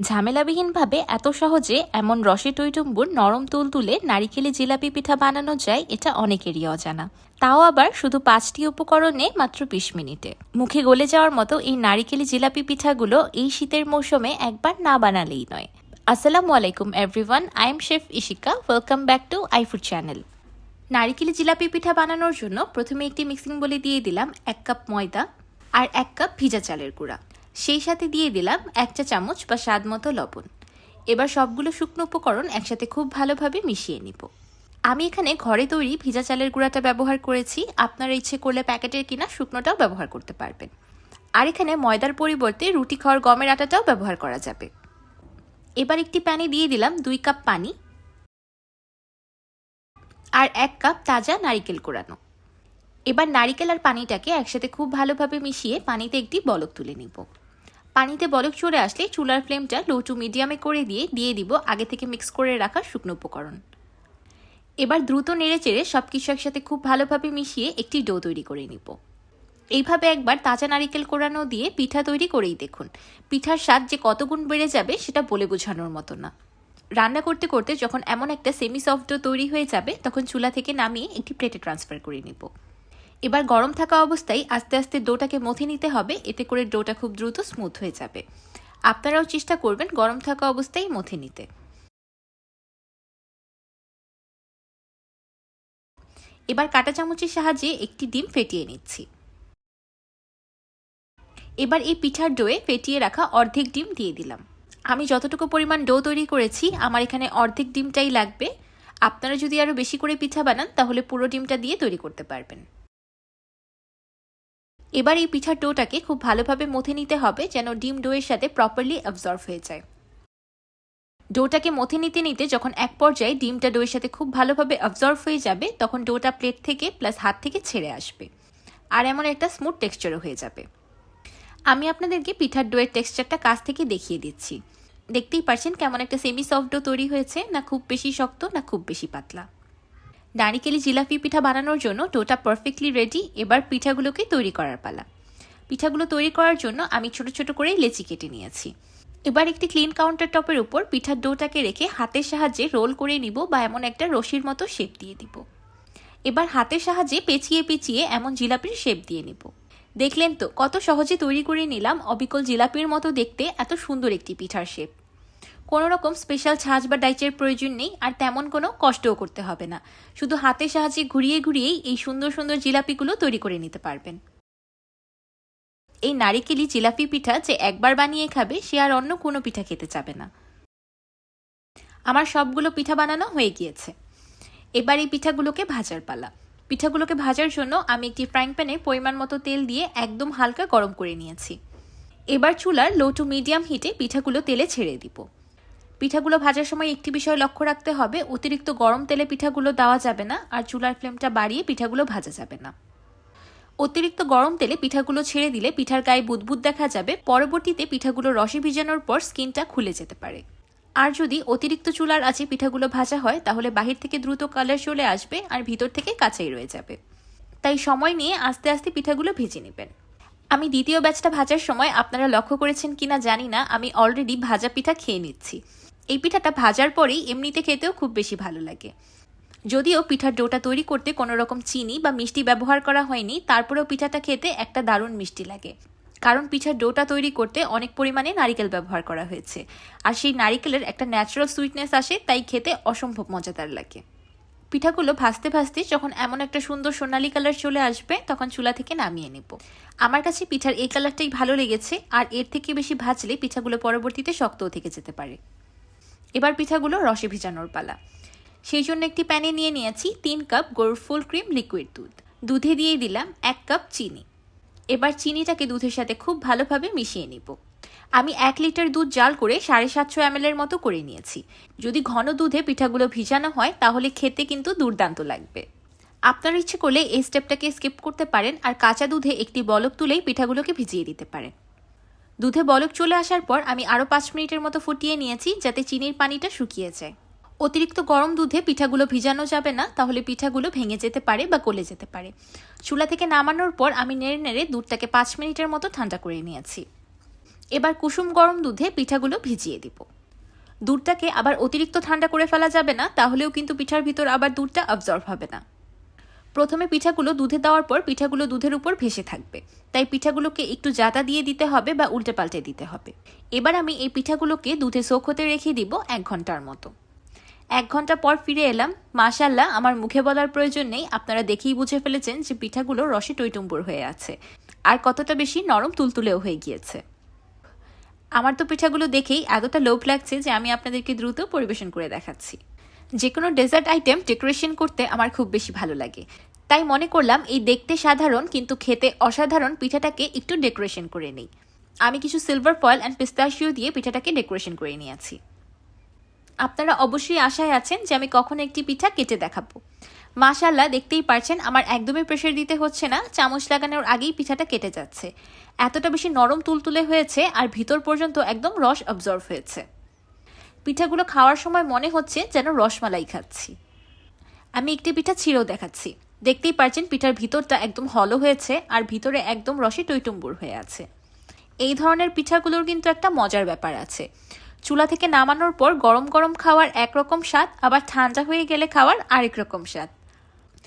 ঝামেলাবিহীনভাবে এত সহজে এমন রসে টইটুম্বুর নরম তুলতুলে নারিকেলে জিলাপি পিঠা বানানো যায়, এটা অনেকেরই অজানা। তাও আবার শুধু পাঁচটি উপকরণে মাত্র বিশ মিনিটে। মুখে গলে যাওয়ার মতো এই নারিকেলি জিলাপি পিঠাগুলো এই শীতের মৌসুমে একবার না বানালেই নয়। আসসালামু আলাইকুম everyone I am chef Ishika welcome back to iFood channel নারিকেলি jalebi পিঠা বানানোর জন্য প্রথমে একটি মিক্সিং বলে দিয়ে দিলাম এক কাপ ময়দা আর এক কাপ ভিজা চালের গুঁড়া। সেই সাথে দিয়ে দিলাম এক চা চামচ বা স্বাদ মতো লবণ। এবার সবগুলো শুকনো উপকরণ একসাথে খুব ভালোভাবে মিশিয়ে নিব। আমি এখানে ঘরে তৈরি ভিজা চালের গুঁড়াটা ব্যবহার করেছি। আপনারা ইচ্ছে করলে প্যাকেটের কিনা শুকনোটাও ব্যবহার করতে পারবেন। আর এখানে ময়দার পরিবর্তে রুটি খাওয়ার গমের আটাটাও ব্যবহার করা যাবে। এবার একটি প্যানে দিয়ে দিলাম দুই কাপ পানি আর এক কাপ তাজা নারিকেল কোরানো। এবার নারিকেল আর পানিটাকে একসাথে খুব ভালোভাবে মিশিয়ে পানিতে একটি বলক তুলে নিব। পানিতে বলক চলে আসলে চুলার ফ্লেমটা লো টু মিডিয়ামে করে দিয়ে দিয়ে দিব আগে থেকে মিক্স করে রাখা শুকনো উপকরণ। এবার দ্রুত নেড়ে চেড়ে সব কিছু একসাথে খুব ভালোভাবে মিশিয়ে একটি ডো তৈরি করে নিব। এইভাবে একবার তাজা নারিকেল কোরানো দিয়ে পিঠা তৈরি করেই দেখুন। পিঠার স্বাদ যে কত গুণ বেড়ে যাবে সেটা বলে বোঝানোর মতো না। রান্না করতে করতে যখন এমন একটা সেমি সফট ডো তৈরি হয়ে যাবে, তখন চুলা থেকে নামিয়ে একটি প্লেটে ট্রান্সফার করে নিব। এবার গরম থাকা অবস্থায় আস্তে আস্তে ডোটাকে মথে নিতে হবে, এতে করে ডোটা খুব দ্রুত স্মুথ হয়ে যাবে। আপনারাও চেষ্টা করবেন গরম থাকা অবস্থায় মথে নিতে। এবার কাটা চামচের সাহায্যে একটি ডিম ফেটিয়ে নিচ্ছি। এবার এই পিঠার ডোয়ে ফেটিয়ে রাখা অর্ধেক ডিম দিয়ে দিলাম। আমি যতটুকু পরিমাণ ডো তৈরি করেছি, আমার এখানে অর্ধেক ডিমটাই লাগবে। আপনারা যদি আরও বেশি করে পিঠা বানান, তাহলে পুরো ডিমটা দিয়ে তৈরি করতে পারবেন। এবার এই পিঠার ডোটাকে খুব ভালোভাবে মথে নিতে হবে যেন ডিম ডোয়ের সাথে প্রপারলি অবজর্ভ হয়ে যায়। ডোটাকে মথে নিতে নিতে যখন এক পর্যায়ে ডিমটা ডোয়ের সাথে খুব ভালোভাবে অবজর্ভ হয়ে যাবে, তখন ডোটা প্লেট থেকে প্লাস হাত থেকে ছেড়ে আসবে। আর এমন একটা স্মুথ টেক্সচারও হয়ে যাবে। আমি আপনাদেরকে পিঠার ডোয়ের টেক্সচারটা কাছ থেকে দেখিয়ে দিচ্ছি। দেখতেই পারছেন কেমন একটা সেমি সফট ডো তৈরি হয়েছে, না খুব বেশি শক্ত, না খুব বেশি পাতলা। নারিকেলি জিলাপি পিঠা বানানোর জন্য ডোটা পারফেক্টলি রেডি এবার পিঠাগুলোকে তৈরি করার পালা। পিঠাগুলো তৈরি করার জন্য আমি ছোট ছোট করে লেচি কেটে নিয়েছি। এবার একটি ক্লিন কাউন্টার টপের উপর পিঠার ডোটাকে রেখে হাতের সাহায্যে রোল করে নিব বা এমন একটা রশির মতো শেপ দিয়ে দিব। এবার হাতের সাহায্যে পেঁচিয়ে পেঁচিয়ে এমন জিলাপির শেপ দিয়ে নিব। দেখলেন তো, কত সহজে তৈরি করে নিলাম অবিকল জিলাপির মতো দেখতে এত সুন্দর একটি পিঠার শেপ কোনো রকম স্পেশাল ছাঁচ বা ডাইচের প্রয়োজন নেই, আর তেমন কোনো কষ্টও করতে হবে না। শুধু হাতের সাহায্যে ঘুরিয়ে ঘুরিয়েই এই সুন্দর সুন্দর জিলাপিগুলো তৈরি করে নিতে পারবেন। এই নারিকেলি জিলাপি পিঠা যে একবার বানিয়ে খাবে, সে আর অন্য কোনো পিঠা খেতে চাবে না। আমার সবগুলো পিঠা বানানো হয়ে গিয়েছে। এবার এই পিঠাগুলোকে ভাজার পালা। পিঠাগুলোকে ভাজার জন্য আমি একটি ফ্রাইং প্যানে পরিমাণ মতো তেল দিয়ে একদম হালকা গরম করে নিয়েছি। এবার চুলার লো টু মিডিয়াম হিটে পিঠাগুলো তেলে ছেড়ে দিব। পিঠাগুলো ভাজার সময় একটি বিষয় লক্ষ্য রাখতে হবে, অতিরিক্ত গরম তেলে পিঠাগুলো দেওয়া যাবে না আর চুলার ফ্লেমটা বাড়িয়ে পিঠাগুলো ভাজা যাবে না। অতিরিক্ত গরম তেলে পিঠাগুলো ছেড়ে দিলে পিঠার গায়ে বুদবুদ দেখা যাবে, পরবর্তীতে পিঠাগুলো রসে ভিজানোর পর স্কিনটা খুলে যেতে পারে। আর যদি অতিরিক্ত চুলার আছে পিঠাগুলো ভাজা হয়, তাহলে বাহির থেকে দ্রুত কালার চলে আসবে আর ভিতর থেকে কাঁচাই রয়ে যাবে। তাই সময় নিয়ে আস্তে আস্তে পিঠাগুলো ভেজে নেবেন। আমি দ্বিতীয় ব্যাচটা ভাজার সময় আপনারা লক্ষ্য করেছেন কিনা জানি না, আমি অলরেডি ভাজা পিঠা খেয়ে নিচ্ছি। এই পিঠাটা ভাজার পরেই এমনিতে খেতেও খুব বেশি ভালো লাগে। যদিও পিঠার ডোটা তৈরি করতে কোনো রকম চিনি বা মিষ্টি ব্যবহার করা হয়নি, তারপরেও পিঠাটা খেতে একটা দারুণ মিষ্টি লাগে। কারণ পিঠার ডোটা তৈরি করতে অনেক পরিমাণে নারিকেল ব্যবহার করা হয়েছে। আর সেই নারিকেলের একটা ন্যাচারাল সুইটনেস আসে, তাই খেতে অসম্ভব মজাদার লাগে। পিঠাগুলো ভাজতে ভাজতে যখন এমন একটা সুন্দর সোনালি কালার চলে আসবে, তখন চুলা থেকে নামিয়ে নেব। আমার কাছে পিঠার এই কালারটাই ভালো লেগেছে, আর এর থেকে বেশি ভাজলে পিঠাগুলো পরবর্তীতে শক্তও থেকে যেতে পারে। এবার পিঠাগুলো রসে ভিজানোর পালা। সেই জন্য একটি প্যানে নিয়ে নিয়েছি তিন কাপ গরুর ফুল ক্রিম লিকুইড দুধ। দুধে দিয়ে দিলাম এক কাপ চিনি। এবার চিনিটাকে দুধের সাথে খুব ভালোভাবে মিশিয়ে নিব। আমি এক লিটার দুধ জাল করে সাড়ে সাতশো এম এর মতো করে নিয়েছি। যদি ঘন দুধে পিঠাগুলো ভিজানো হয়, তাহলে খেতে কিন্তু দুর্দান্ত লাগবে। আপনার ইচ্ছে করলে এই স্টেপটাকে স্কিপ করতে পারেন আর কাঁচা দুধে একটি বলক তুলেই পিঠাগুলোকে ভিজিয়ে দিতে পারেন। দুধে বলক চলে আসার পর আমি আরও পাঁচ মিনিটের মতো ফুটিয়ে নিয়েছি যাতে চিনির পানিটা শুকিয়ে যায় অতিরিক্ত গরম দুধে পিঠাগুলো ভিজানো যাবে না, তাহলে পিঠাগুলো ভেঙে যেতে পারে বা গলে যেতে পারে। চুলা থেকে নামানোর পর আমি নেড়ে নেড়ে দুধটাকে পাঁচ মিনিটের মতো ঠান্ডা করে নিয়েছি। এবার কুসুম গরম দুধে পিঠাগুলো ভিজিয়ে দিব। দুধটাকে আবার অতিরিক্ত ঠান্ডা করে ফেলা যাবে না, তাহলেও কিন্তু পিঠার ভিতর আবার দুধটা অবজর্ভ হবে না। প্রথমে পিঠাগুলো দুধে দেওয়ার পর পিঠাগুলো দুধের উপর ভেসে থাকবে। তাই পিঠাগুলোকে একটু জাতা দিয়ে দিতে হবে বা উল্টে পাল্টে দিতে হবে। এবার আমি এই পিঠাগুলোকে দুধে সোক হতে রেখে দিব এক ঘণ্টার মতো। এক ঘণ্টা পর ফিরে এলাম। মাশাল্লাহ আমার মুখে বলার প্রয়োজন নেই। আপনারা দেখেই বুঝে ফেলেছেন যে পিঠাগুলো রসে টইটুম্বুর হয়ে আছে। আর কতটা বেশি নরম তুলতুলেও হয়ে গিয়েছে। আমার তো পিঠাগুলো দেখেই এতটা লোভ লাগছে যে আমি আপনাদেরকে দ্রুত পরিবেশন করে দেখাচ্ছি। যে কোনো ডেজার্ট আইটেম ডেকোরেশন করতে আমার খুব বেশি ভালো লাগে। তাই মনে করলাম এই দেখতে সাধারণ কিন্তু খেতে অসাধারণ পিঠাটাকে একটু ডেকোরেশন করে নিই। আমি কিছু সিলভার ফয়েল অ্যান্ড পিস্তাশিও দিয়ে পিঠাটাকে ডেকোরেশন করে নিয়েছি আপনারা অবশ্যই আশায় আছেন যে আমি কখন একটি পিঠা কেটে দেখাবো। মাশাল্লাহ দেখতেই পারছেন আমার একদমই প্রেশার দিতে হচ্ছে না, চামচ লাগানোর আগেই পিঠাটা কেটে যাচ্ছে। এতটা বেশি নরম তুলতুলে হয়েছে আর ভিতর পর্যন্ত একদম রস অবজর্ভ হয়েছে। পিঠাগুলো খাওয়ার সময় মনে হচ্ছে যেন রসমালাই খাচ্ছি। আমি একটি পিঠা ছিঁড়েও দেখাচ্ছি। দেখতেই পারছেন পিঠার ভিতরটা একদম হলো হয়েছে আর ভিতরে একদম রসে টৈটুম্বুর হয়ে আছে। এই ধরনের পিঠাগুলোর কিন্তু একটা মজার ব্যাপার আছে। চুলা থেকে নামানোর পর গরম গরম খাওয়ার একরকম স্বাদ, আবার ঠান্ডা হয়ে গেলে খাওয়ার আরেক রকম স্বাদ।